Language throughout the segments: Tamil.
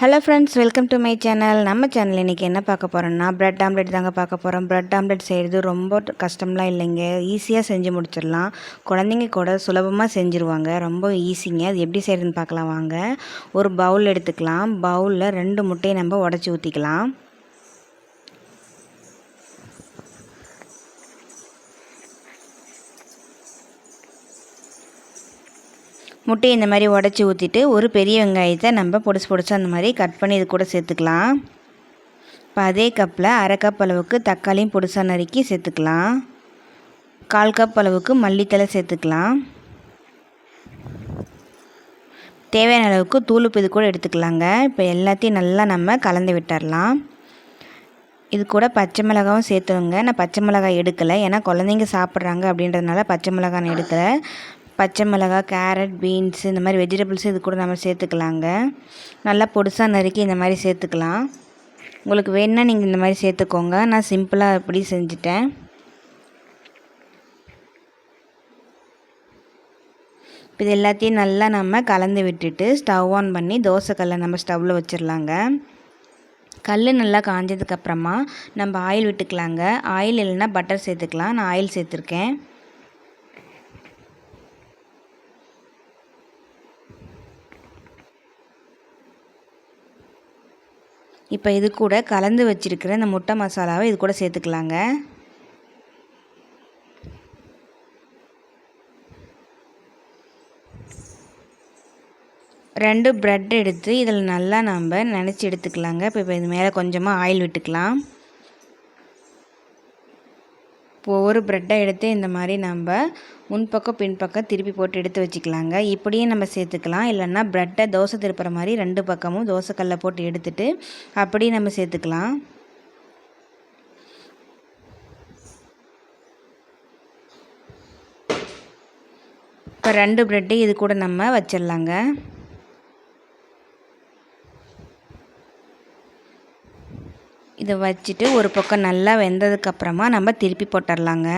Hello friends welcome to my channel நம்ம சேனல் இன்றைக்கி என்ன பார்க்க போகிறோம்னா ப்ரெட் ஆம்லெட் தாங்க பார்க்க போகிறோம் ப்ரெட் ஆம்லெட் செய்கிறது ரொம்ப கஷ்டம்லாம் இல்லைங்க. ஈஸியாக செஞ்சு முடிச்சிடலாம். குழந்தைங்க கூட சுலபமாக செஞ்சுருவாங்க. ரொம்ப ஈஸிங்க அது எப்படி செய்கிறதுன்னு பார்க்கலாம் வாங்க. ஒரு பவுல் எடுத்துக்கலாம். பவுலில் ரெண்டு முட்டையை நம்ம உடச்சி ஊற்றிக்கலாம் முட்டையை இந்த மாதிரி உடச்சி ஊற்றிட்டு ஒரு பெரிய வெங்காயத்தை நம்ம பொடிசு பொடிச்சு அந்த மாதிரி கட் பண்ணி இது கூட சேர்த்துக்கலாம். இப்போ அதே கப்பில் அரை கப் அளவுக்கு தக்காளியும் பொடிசாக நறுக்கி சேர்த்துக்கலாம். கால் கப் அளவுக்கு மல்லித்தலை சேர்த்துக்கலாம். தேவையான அளவுக்கு தூளுப்பு இது கூட எடுத்துக்கலாங்க. இப்போ எல்லாத்தையும் நல்லா நம்ம கலந்து விட்டுடலாம் இது கூட பச்சை மிளகாவும் சேர்த்துருங்க நான் பச்சை மிளகாய் எடுக்கலை. ஏன்னா குழந்தைங்க சாப்பிட்றாங்க அப்படின்றதுனால பச்சை மிளகாய் நான் எடுக்கலை. பச்சை மிளகா கேரட் பீன்ஸ் இந்த மாதிரி வெஜிடபிள்ஸ் இது கூட நம்ம சேர்த்துக்கலாங்க. நல்லா பொடிசாக நறுக்கி இந்த மாதிரி சேர்த்துக்கலாம். உங்களுக்கு வேணுன்னா நீங்கள் இந்த மாதிரி சேர்த்துக்கோங்க. நான் சிம்பிளாக இப்படி செஞ்சுட்டேன். இது எல்லாத்தையும் நல்லா நம்ம கலந்து விட்டுட்டு ஸ்டவ் ஆன் பண்ணி தோசைக்கல்லை நம்ம ஸ்டவ்வில் வச்சிடலாங்க கல் நல்லா காஞ்சதுக்கப்புறமா நம்ம ஆயில் விட்டுக்கலாங்க. ஆயில் இல்லைன்னா பட்டர் சேர்த்துக்கலாம். நான் ஆயில் சேர்த்துருக்கேன். இப்போ இது கூட கலந்து வச்சுருக்கிற இந்த முட்டை மசாலாவை இது கூட சேர்த்துக்கலாங்க. ரெண்டு ப்ரெட் எடுத்து இதில் நல்லா நம்ம நினச்சி எடுத்துக்கலாங்க. இப்போ இப்போ இது மேலே கொஞ்சமாக ஆயில் விட்டுக்கலாம். ஒவ்வொரு ப்ரெட்டை எடுத்து இந்த மாதிரி நம்ம முன்பக்கம் பின்பக்கம் திருப்பி போட்டு எடுத்து வச்சுக்கலாங்க. இப்படியே நம்ம சேர்த்துக்கலாம். இல்லைன்னா ப்ரெட்டை தோசை திருப்புற மாதிரி ரெண்டு பக்கமும் தோசைக்கல்லை போட்டு எடுத்துட்டு அப்படியே நம்ம சேர்த்துக்கலாம். இப்போ ரெண்டு ப்ரெட்டு இது கூட நம்ம வச்சிடலாங்க. இதை வச்சுட்டு ஒரு பக்கம் நல்லா வெந்ததுக்கப்புறமா நம்ம திருப்பி போட்டுடலாங்க.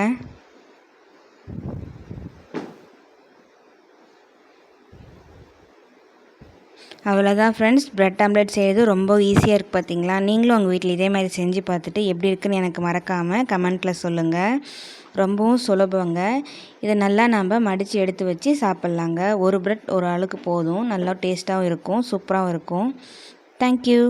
அவ்வளோதான் ஃப்ரெண்ட்ஸ் ப்ரெட் ஆம்லெட் செய்கிறது ரொம்ப ஈஸியாக இருக்குது பார்த்தீங்களா? நீங்களும் உங்கள் வீட்டில் இதே மாதிரி செஞ்சு பார்த்துட்டு எப்படி இருக்குன்னு எனக்கு மறக்காமல் கமெண்ட்டில் சொல்லுங்கள் ரொம்பவும் சுலபங்க. இதை நல்லா நம்ம மடித்து எடுத்து வச்சு சாப்பிட்லாங்க. ஒரு ப்ரெட் ஒரு ஆளுக்கு போதும். நல்லா டேஸ்ட்டாகவும் இருக்கும். சூப்பராகவும் இருக்கும். தேங்க்யூ